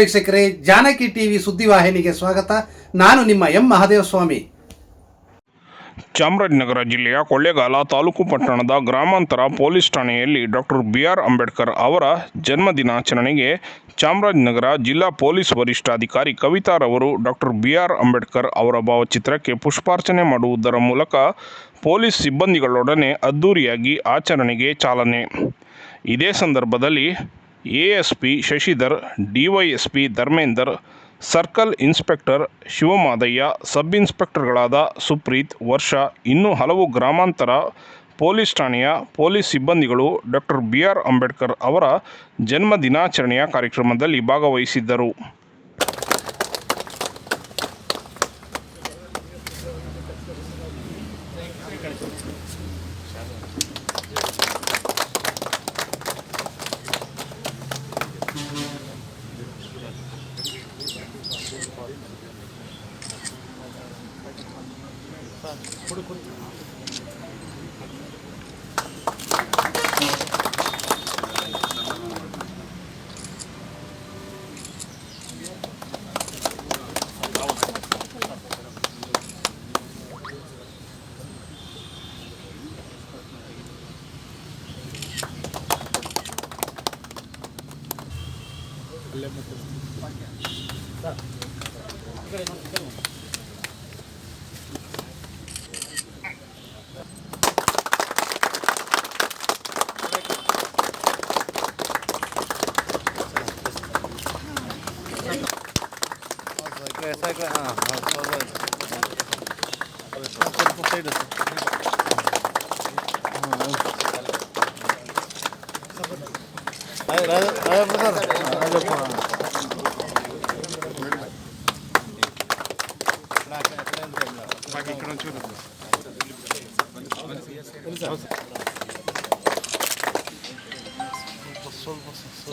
ವೀಕ್ಷಕರೇ, ಜಾನಕಿ ಟಿವಿ ಸುದ್ದಿವಾಹಿನಿಗೆ ಸ್ವಾಗತ. ನಾನು ನಿಮ್ಮ ಎಂ ಮಹಾದೇವಸ್ವಾಮಿ. ಚಾಮರಾಜನಗರ ಜಿಲ್ಲೆಯ ಕೊಳ್ಳೇಗಾಲ ತಾಲೂಕು ಪಟ್ಟಣದ ಗ್ರಾಮಾಂತರ ಪೊಲೀಸ್ ಠಾಣೆಯಲ್ಲಿ ಡಾಕ್ಟರ್ ಬಿ ಆರ್ ಅಂಬೇಡ್ಕರ್ ಅವರ ಜನ್ಮದಿನಾಚರಣೆಗೆ ಚಾಮರಾಜನಗರ ಜಿಲ್ಲಾ ಪೊಲೀಸ್ ವರಿಷ್ಠಾಧಿಕಾರಿ ಕವಿತಾರವರು ಡಾಕ್ಟರ್ ಬಿ ಆರ್ ಅಂಬೇಡ್ಕರ್ ಅವರ ಭಾವಚಿತ್ರಕ್ಕೆ ಪುಷ್ಪಾರ್ಚನೆ ಮಾಡುವುದರ ಮೂಲಕ ಪೊಲೀಸ್ ಸಿಬ್ಬಂದಿಗಳೊಡನೆ ಅದ್ದೂರಿಯಾಗಿ ಆಚರಣೆಗೆ ಚಾಲನೆ. ಇದೇ ಸಂದರ್ಭದಲ್ಲಿ ASP Shashidhar, DYSP Dharmender, circle inspector Shivamadaiah, sub ಇನ್ಸ್ಪೆಕ್ಟರ್ಗಳಾದ Supreeth, ವರ್ಷ, ಇನ್ನೂ ಹಲವು ಗ್ರಾಮಾಂತರ ಪೊಲೀಸ್ ಠಾಣೆಯ ಪೊಲೀಸ್ ಸಿಬ್ಬಂದಿಗಳು ಡಾಕ್ಟರ್ ಬಿ ಆರ್ ಅಂಬೇಡ್ಕರ್ ಅವರ ಜನ್ಮ ದಿನಾಚರಣೆಯ ಕಾರ್ಯಕ್ರಮದಲ್ಲಿ ಭಾಗವಹಿಸಿದ್ದರು. ಅಲ್ಲೇ ಮತ್ತೆ れ最高やな。あ、そうだよ。これ国際です。はい、ララブさん。ラブさん。Bakın kırın çözdüm. Sol basın, sol.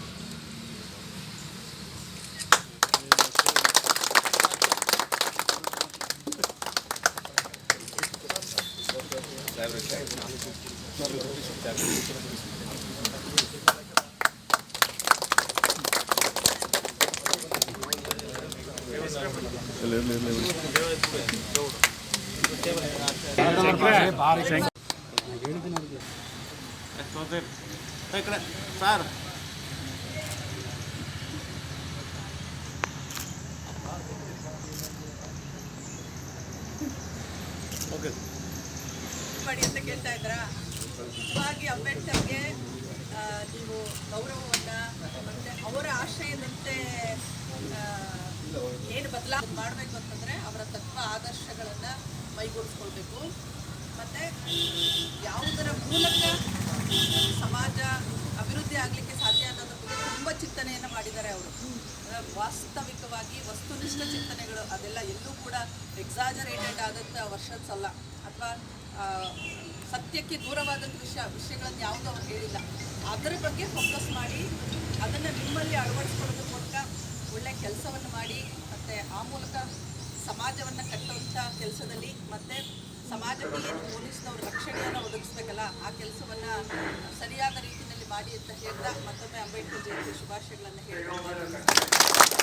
ఇక్కడ సార్ ఓకే ಮಾಡಿ ಅಂತ ಕೇಳ್ತಾ ಇದ್ರ? ಹಾಗೆ ಅಂಬೇಡ್ಕರ್ಗೆ ನೀವು ಗೌರವವನ್ನ ಮತ್ತೆ ಅವರ ಆಶಯದಂತೆ ಏನು ಬದಲಾವಣೆ ಮಾಡಬೇಕು ಅಂತಂದ್ರೆ ಅವರ ತತ್ವ ಆದರ್ಶಗಳನ್ನ ಮೈಗೂಡಿಸ್ಕೊಳ್ಬೇಕು. ಮತ್ತೆ ಯಾವುದರ ಮೂಲಕ ಸಮಾಜ ಅಭಿವೃದ್ಧಿ ಆಗಲಿಕ್ಕೆ ಚಿಂತನೆಯನ್ನು ಮಾಡಿದ್ದಾರೆ ಅವರು. ವಾಸ್ತವಿಕವಾಗಿ ವಸ್ತುನಿಷ್ಠ ಚಿಂತನೆಗಳು ಅದೆಲ್ಲ ಎಲ್ಲೂ ಕೂಡ ಎಕ್ಸಾಜರೇಟೆಡ್ ಆದಂಥ ವರ್ಷನ್ಸ್ ಅಲ್ಲ ಅಥವಾ ಸತ್ಯಕ್ಕೆ ದೂರವಾದಂಥ ವಿಷಯ, ವಿಷಯಗಳನ್ನು ಯಾವುದೂ ಅವ್ರು ಹೇಳಿಲ್ಲ. ಅದರ ಬಗ್ಗೆ ಫೋಕಸ್ ಮಾಡಿ, ಅದನ್ನು ನಿಮ್ಮಲ್ಲಿ ಅಳವಡಿಸ್ಕೊಳ್ಳೋದ್ರ ಮೂಲಕ ಒಳ್ಳೆಯ ಕೆಲಸವನ್ನು ಮಾಡಿ, ಮತ್ತು ಆ ಮೂಲಕ ಸಮಾಜವನ್ನು ಕಟ್ಟುವಂಥ ಕೆಲಸದಲ್ಲಿ, ಮತ್ತು ಸಮಾಜಕ್ಕೆ ಏನು ಪೊಲೀಸ್ನವ್ರ ರಕ್ಷಣೆಯನ್ನು ಒದಗಿಸ್ಬೇಕಲ್ಲ, ಆ ಕೆಲಸವನ್ನು ಸರಿಯಾದ ರೀತಿಯಲ್ಲಿ ಮಾಡಿ ಅಂತ ಹೇಳ್ತಾ ಮತ್ತೊಮ್ಮೆ ಅಂಬೇಡ್ಕರ್ ಜಯಂತಿ ಶುಭಾಶಯಗಳನ್ನು ಹೇಳ್ತಾ